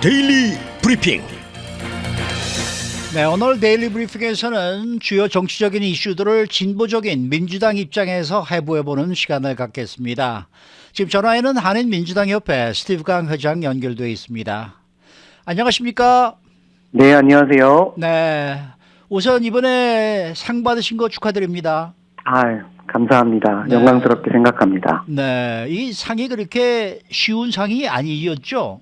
데일리 브리핑 네, 오늘 데일리 브리핑에서는 주요 정치적인 이슈들을 진보적인 민주당 입장에서 해부해보는 시간을 갖겠습니다. 지금 전화에는 한인민주당협회 스티브 강 회장 연결되어 있습니다. 안녕하십니까? 네, 안녕하세요. 네. 우선 이번에 상 받으신 거 축하드립니다. 아, 감사합니다. 네. 영광스럽게 생각합니다. 네. 이 상이 그렇게 쉬운 상이 아니었죠?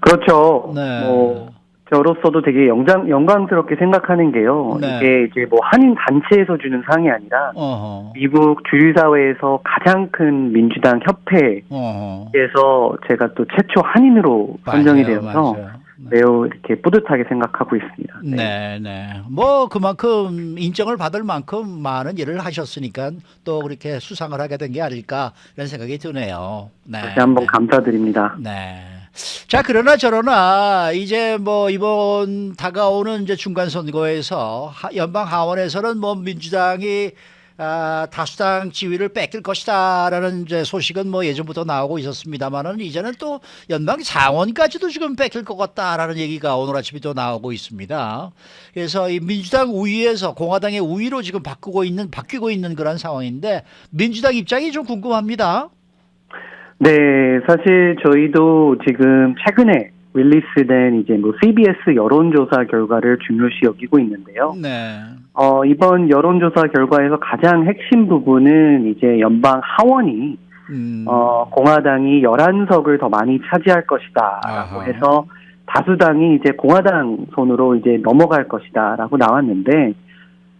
그렇죠. 네. 뭐 저로서도 되게 영장, 영광스럽게 생각하는 게요. 네. 이게 이제 뭐 한인 단체에서 주는 상이 아니라 어허. 미국 주류 사회에서 가장 큰 민주당 협회에서 어허. 제가 또 최초 한인으로 선정이 맞아요, 되어서 맞아요. 매우 이렇게 뿌듯하게 생각하고 있습니다. 네. 네, 네. 뭐 그만큼 인정을 받을 만큼 많은 일을 하셨으니까 또 그렇게 수상을 하게 된 게 아닐까 이런 생각이 드네요. 네. 다시 한번 네. 감사드립니다. 네. 자, 그러나 저러나 이제 뭐 이번 다가오는 이제 중간 선거에서 하- 연방 하원에서는 뭐 민주당이 아, 다수당 지위를 뺏길 것이다라는 이제 소식은 뭐 예전부터 나오고 있었습니다만은 이제는 또 연방 상원까지도 지금 뺏길 것 같다라는 얘기가 오늘 아침에 또 나오고 있습니다. 그래서 이 민주당 우위에서 공화당의 우위로 지금 바꾸고 있는 바뀌고 있는 그런 상황인데 민주당 입장이 좀 궁금합니다. 네, 사실 저희도 지금 최근에 릴리스된 이제 뭐 CBS 여론조사 결과를 중요시 여기고 있는데요. 네. 어, 이번 여론조사 결과에서 가장 핵심 부분은 이제 연방 하원이 음. 어, 공화당이 11석을 더 많이 차지할 것이다라고 아하. 해서 다수당이 이제 공화당 손으로 이제 넘어갈 것이다라고 나왔는데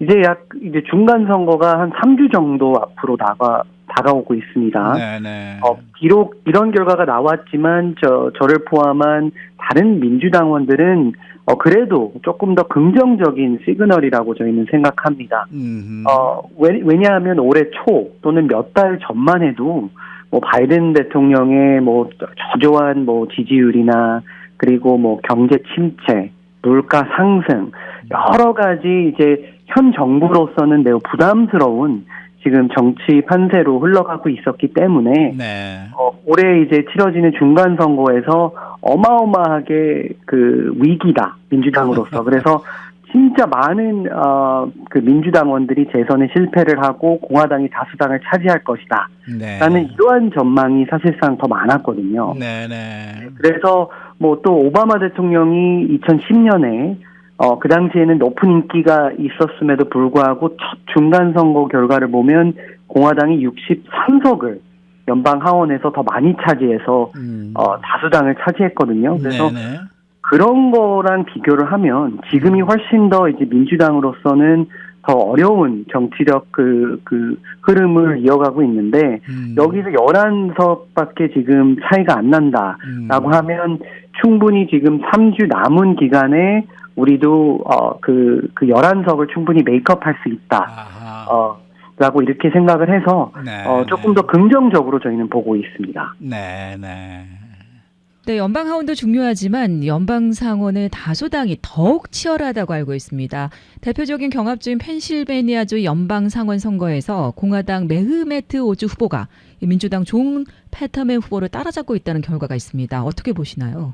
이제 약 이제 중간 선거가 한 3주 정도 앞으로 나가 다가오고 있습니다. 네네. 어, 비록 이런 결과가 나왔지만 저 저를 포함한 다른 민주당원들은 어, 그래도 조금 더 긍정적인 시그널이라고 저희는 생각합니다. 음. 어, 왜, 왜냐하면 올해 초 또는 몇 달 전만 해도 뭐 바이든 대통령의 뭐 저조한 뭐 지지율이나 그리고 뭐 경제 침체, 물가 상승 여러 가지 이제 현 정부로서는 매우 부담스러운 지금 정치 판세로 흘러가고 있었기 때문에 네. 어, 올해 이제 치러지는 중간 선거에서 어마어마하게 그 위기다 민주당으로서 그래서 진짜 많은 어 그 민주당원들이 재선에 실패를 하고 공화당이 다수당을 차지할 것이다. 네. 라는 이러한 전망이 사실상 더 많았거든요. 네 네. 그래서 뭐 또 오바마 대통령이 2010년에 어, 그 당시에는 높은 인기가 있었음에도 불구하고 첫 중간 선거 결과를 보면 공화당이 63석을 연방 하원에서 더 많이 차지해서 음. 어, 다수당을 차지했거든요. 그래서 네네. 그런 거랑 비교를 하면 지금이 훨씬 더 이제 민주당으로서는 더 어려운 정치력 그, 그 흐름을 이어가고 있는데 음. 여기서 11석 밖에 지금 차이가 안 난다라고 음. 하면 충분히 지금 3주 남은 기간에 우리도 어그그 그 11석을 충분히 메이크업할 수 있다. 아하. 어 라고 이렇게 생각을 해서 네. 어 조금 더 긍정적으로 저희는 보고 있습니다. 네 네. 네, 연방 하원도 중요하지만 연방 상원의 다수당이 더욱 치열하다고 알고 있습니다. 대표적인 경합주인 펜실베니아주 연방 상원 선거에서 공화당 메흐메트 오즈 후보가 이 민주당 존 패터맨 후보를 따라잡고 있다는 결과가 있습니다. 어떻게 보시나요?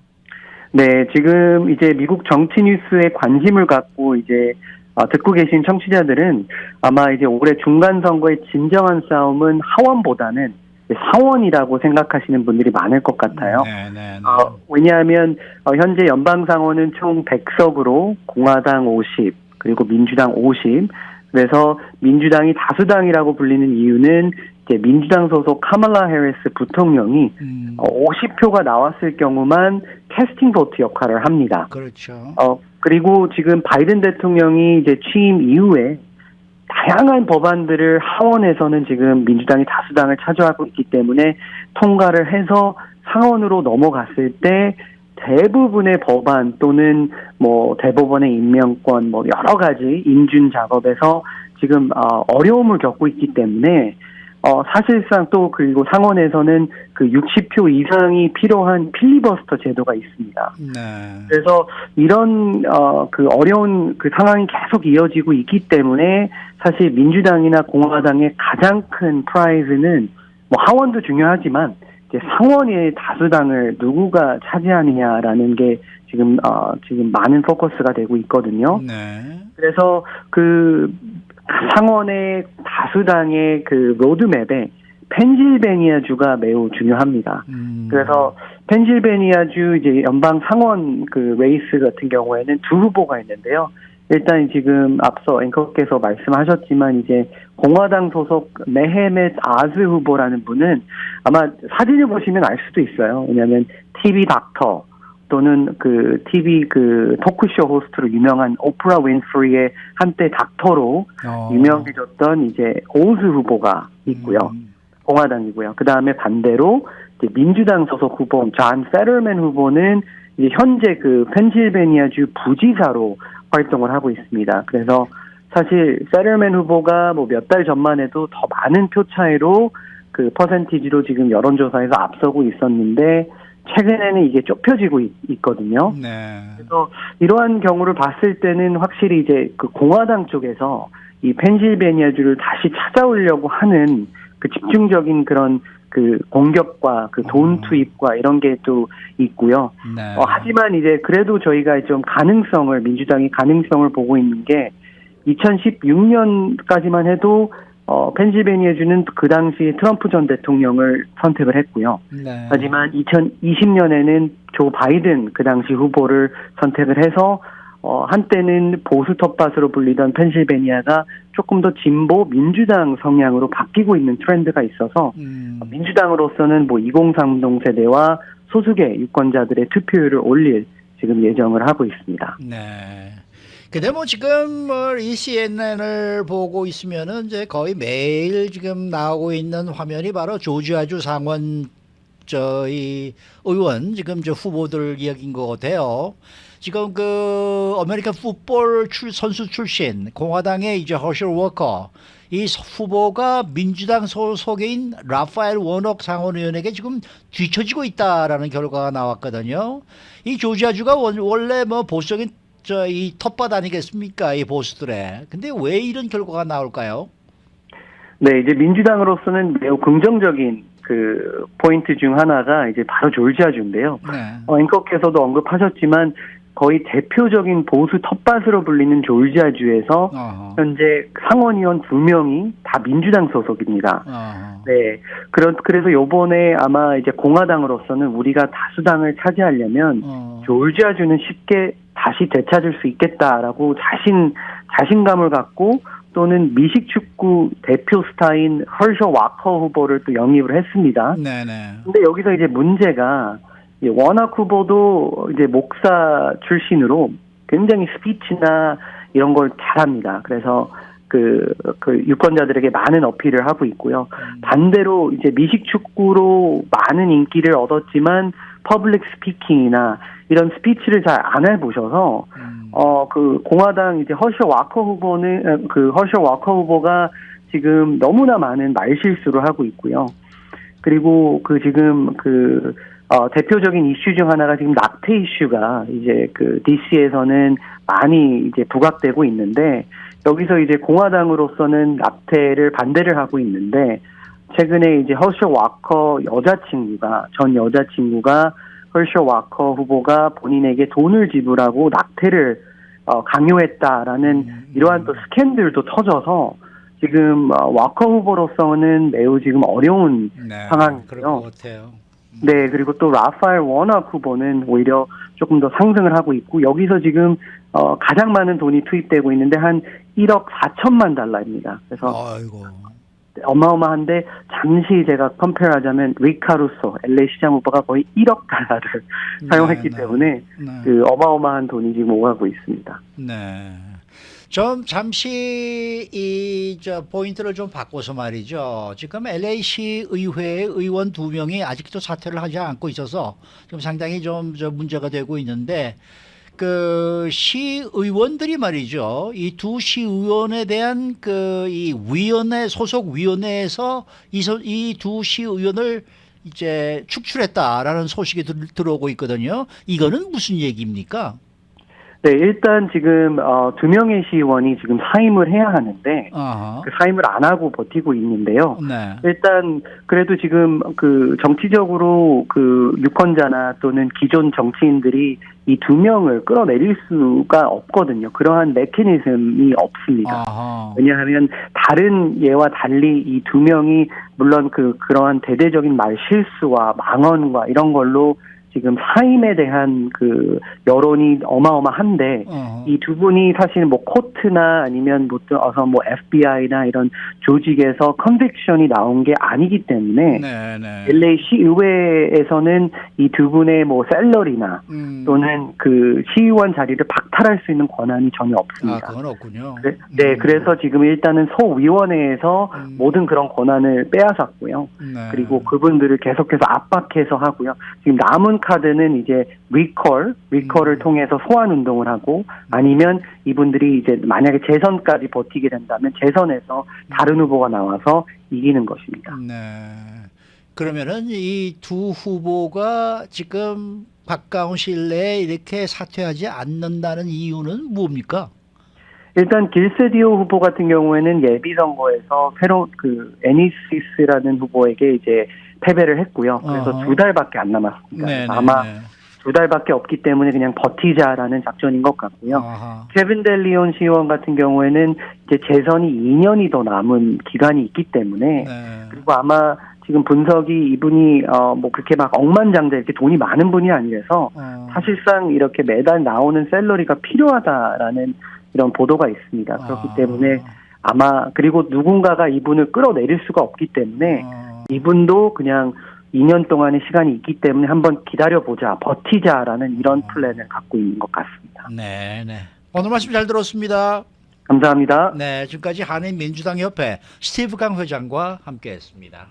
네, 지금 이제 미국 정치 뉴스에 관심을 갖고 이제 어, 듣고 계신 청취자들은 아마 이제 올해 중간 선거의 진정한 싸움은 하원보다는 상원이라고 생각하시는 분들이 많을 것 같아요. 네네. 어, 왜냐하면 어, 현재 연방 상원은 총 100석으로 공화당 50 그리고 민주당 50 그래서 민주당이 다수당이라고 불리는 이유는 민주당 소속 카말라 해리스 부통령이 음. 어, 50표가 나왔을 경우만 캐스팅 보트 역할을 합니다. 그렇죠. 어, 그리고 지금 바이든 대통령이 이제 취임 이후에 다양한 법안들을 하원에서는 지금 민주당이 다수당을 차지하고 있기 때문에 통과를 해서 상원으로 넘어갔을 때 대부분의 법안 또는 뭐 대법원의 임명권 뭐 여러 가지 인준 작업에서 지금 어, 어려움을 겪고 있기 때문에 어, 사실상 또 그리고 상원에서는 그 60표 이상이 필요한 필리버스터 제도가 있습니다. 네. 그래서 이런 어 그 어려운 그 상황이 계속 이어지고 있기 때문에 사실 민주당이나 공화당의 가장 큰 프라이즈는 뭐 하원도 중요하지만 이제 상원의 다수당을 누구가 차지하느냐라는 게 지금 어 지금 많은 포커스가 되고 있거든요. 네. 그래서 그 상원의 다수당의 그 로드맵에 펜실베니아 주가 매우 중요합니다. 음. 그래서 펜실베니아 주 이제 연방 상원 그 레이스 같은 경우에는 두 후보가 있는데요. 일단 지금 앞서 앵커께서 말씀하셨지만 이제 공화당 소속 메헤멧 아즈 후보라는 분은 아마 사진을 보시면 알 수도 있어요. 왜냐하면 TV 닥터 또는 그 TV 그 토크쇼 호스트로 유명한 오프라 윈프리의 한때 닥터로 어. 유명해졌던 이제 오즈 후보가 있고요. 음. 공화당이고요. 그 다음에 반대로 이제 민주당 소속 후보 존 페럴맨 후보는 이제 현재 그 펜실베니아주 부지사로 활동을 하고 있습니다. 그래서 사실 페럴맨 후보가 뭐 몇 달 전만 해도 더 많은 표 차이로 그 퍼센티지로 지금 여론조사에서 앞서고 있었는데 최근에는 이게 좁혀지고 있, 있거든요. 네. 그래서 이러한 경우를 봤을 때는 확실히 이제 그 공화당 쪽에서 이 펜실베니아주를 다시 찾아오려고 하는 그 집중적인 그런 그 공격과 그돈 음. 투입과 이런 게 또 있고요. 네. 어, 하지만 이제 그래도 저희가 좀 가능성을 민주당이 가능성을 보고 있는 게 2016년까지만 해도 어 펜실베니아주는 그 당시 트럼프 전 대통령을 선택을 했고요. 네. 하지만 2020년에는 조 바이든 그 당시 후보를 선택을 해서 어 한때는 보수 텃밭으로 불리던 펜실베니아가 조금 더 진보 민주당 성향으로 바뀌고 있는 트렌드가 있어서 음. 민주당으로서는 뭐 2030 세대와 소수계 유권자들의 투표율을 올릴 지금 예정을 하고 있습니다. 네. 근데 뭐 지금 뭐이 CNN을 보고 있으면은 이제 거의 매일 지금 나오고 있는 화면이 바로 조지아주 상원 저희 의원 지금 저 후보들 이야기인 것 같아요. 지금 그 아메리칸 풋볼 출, 선수 출신 공화당의 이제 허셜 워커 이 후보가 민주당 소속인 라파엘 워녹 상원의원에게 지금 뒤처지고 있다라는 결과가 나왔거든요. 이 조지아주가 원, 원래 뭐 보수적인 저 이 텃밭 아니겠습니까? 이 보수들의. 근데 왜 이런 결과가 나올까요? 네, 이제 민주당으로서는 매우 긍정적인 그 포인트 중 하나가 이제 바로 졸지아주인데요. 네. 어, 앵커께서도 언급하셨지만 거의 대표적인 보수 텃밭으로 불리는 졸지아주에서 어허. 현재 상원의원 두 명이 다 민주당 소속입니다. 어허. 네. 그런 그래서 요번에 아마 이제 공화당으로서는 우리가 다수당을 차지하려면 어. 졸지아주는 쉽게 다시 되찾을 수 있겠다라고 자신 자신감을 갖고 또는 미식 축구 대표 스타인 헐셔 와커 후보를 또 영입을 했습니다. 네네. 근데 여기서 이제 문제가 이 워낙 후보도 이제 목사 출신으로 굉장히 스피치나 이런 걸 잘합니다. 그래서 그, 그 유권자들에게 많은 어필을 하고 있고요. 음. 반대로 이제 미식 축구로 많은 인기를 얻었지만 퍼블릭 스피킹이나 이런 스피치를 잘 안 해보셔서 음. 어그 공화당 이제 허셔 와커 후보는 어, 그 허셔 와커 후보가 지금 너무나 많은 말실수를 하고 있고요. 그리고 그 지금 그 어, 대표적인 이슈 중 하나가 지금 낙태 이슈가 이제 그 DC에서는 많이 이제 부각되고 있는데 여기서 이제 공화당으로서는 낙태를 반대를 하고 있는데 최근에 이제 허셔 와커 여자친구가 전 여자친구가 허셔 와커 후보가 본인에게 돈을 지불하고 낙태를 어, 강요했다라는 음. 이러한 또 스캔들도 터져서 지금 어, 와커 후보로서는 매우 지금 어려운 네. 상황이고요. 같아요. 네, 그리고 또 라파엘 워낙 후보는 오히려 조금 더 상승을 하고 있고 여기서 지금 어 가장 많은 돈이 투입되고 있는데 한 1억 4천만 달러입니다. 그래서 아이고. 어마어마한데 잠시 제가 컴페어 하자면 리카루소 LA 시장 후보가 거의 1억 달러를 사용했기 네, 네. 때문에 네. 그 어마어마한 돈이 지금 오가고 있습니다. 네. 좀 잠시 이 저 포인트를 좀 바꿔서 말이죠. 지금 LA시 의회 의원 두 명이 아직도 사퇴를 하지 않고 있어서 지금 상당히 좀저 문제가 되고 있는데 그 시의원들이 말이죠. 이 두 시의원에 대한 그 이 위원회 소속 위원회에서 이 두 시의원을 이제 축출했다라는 소식이 들, 들어오고 있거든요. 이거는 무슨 얘기입니까? 네, 일단 지금 어, 두 명의 시의원이 지금 사임을 해야 하는데. 그 사임을 안 하고 버티고 있는데요. 네. 일단 그래도 지금 그 정치적으로 그 유권자나 또는 기존 정치인들이 이 두 명을 끌어내릴 수가 없거든요. 그러한 메커니즘이 없습니다. 어허. 왜냐하면 다른 예와 달리 이 두 명이 물론 그 그러한 대대적인 말 실수와 망언과 이런 걸로 지금 사임에 대한 그 여론이 어마어마한데 어허. 이두 분이 사실 뭐 코트나 아니면 뭐또 어서 뭐 FBI나 이런 조직에서 컨빅션이 나온 게 아니기 때문에 네, 네. LA 시의회에서는 이 두 분의 뭐 셀러리나 음. 또는 그 시의원 자리를 박탈할 수 있는 권한이 전혀 아, 없습니다. 그건 없군요. 그래- 네, 음. 그래서 지금 일단은 소위원회에서 음. 모든 그런 권한을 빼앗았고요. 네. 그리고 그분들을 계속해서 압박해서 하고요. 지금 남은 카드는 이제 리콜, 리콜을 음. 통해서 소환 운동을 하고 아니면 이분들이 이제 만약에 재선까지 버티게 된다면 재선에서 다른 후보가 나와서 이기는 것입니다. 네. 그러면은 이 두 후보가 지금 가까운 시일 내에 이렇게 사퇴하지 않는다는 이유는 뭡니까? 일단 길세디오 후보 같은 경우에는 예비 선거에서 새로 그 애니시스라는 후보에게 이제 패배를 했고요. 그래서 어허. 두 달밖에 안 남았습니다. 네, 네, 아마 네. 두 달밖에 없기 때문에 그냥 버티자라는 작전인 것 같고요. 아하. 케빈 델리온 시의원 같은 경우에는 이제 재선이 2년이 더 남은 기간이 있기 때문에 네. 그리고 아마 지금 분석이 이분이 어 뭐 그렇게 막 억만장자 이렇게 돈이 많은 분이 아니라서 어. 사실상 이렇게 매달 나오는 샐러리가 필요하다라는 이런 보도가 있습니다. 그렇기 아. 때문에 아마 그리고 누군가가 이분을 끌어내릴 수가 없기 때문에 어. 이분도 그냥 2년 동안의 시간이 있기 때문에 한번 기다려보자, 버티자라는 이런 플랜을 갖고 있는 것 같습니다. 네, 네. 오늘 말씀 잘 들었습니다. 감사합니다. 네, 지금까지 한인민주당 협회 스티브 강 회장과 함께했습니다.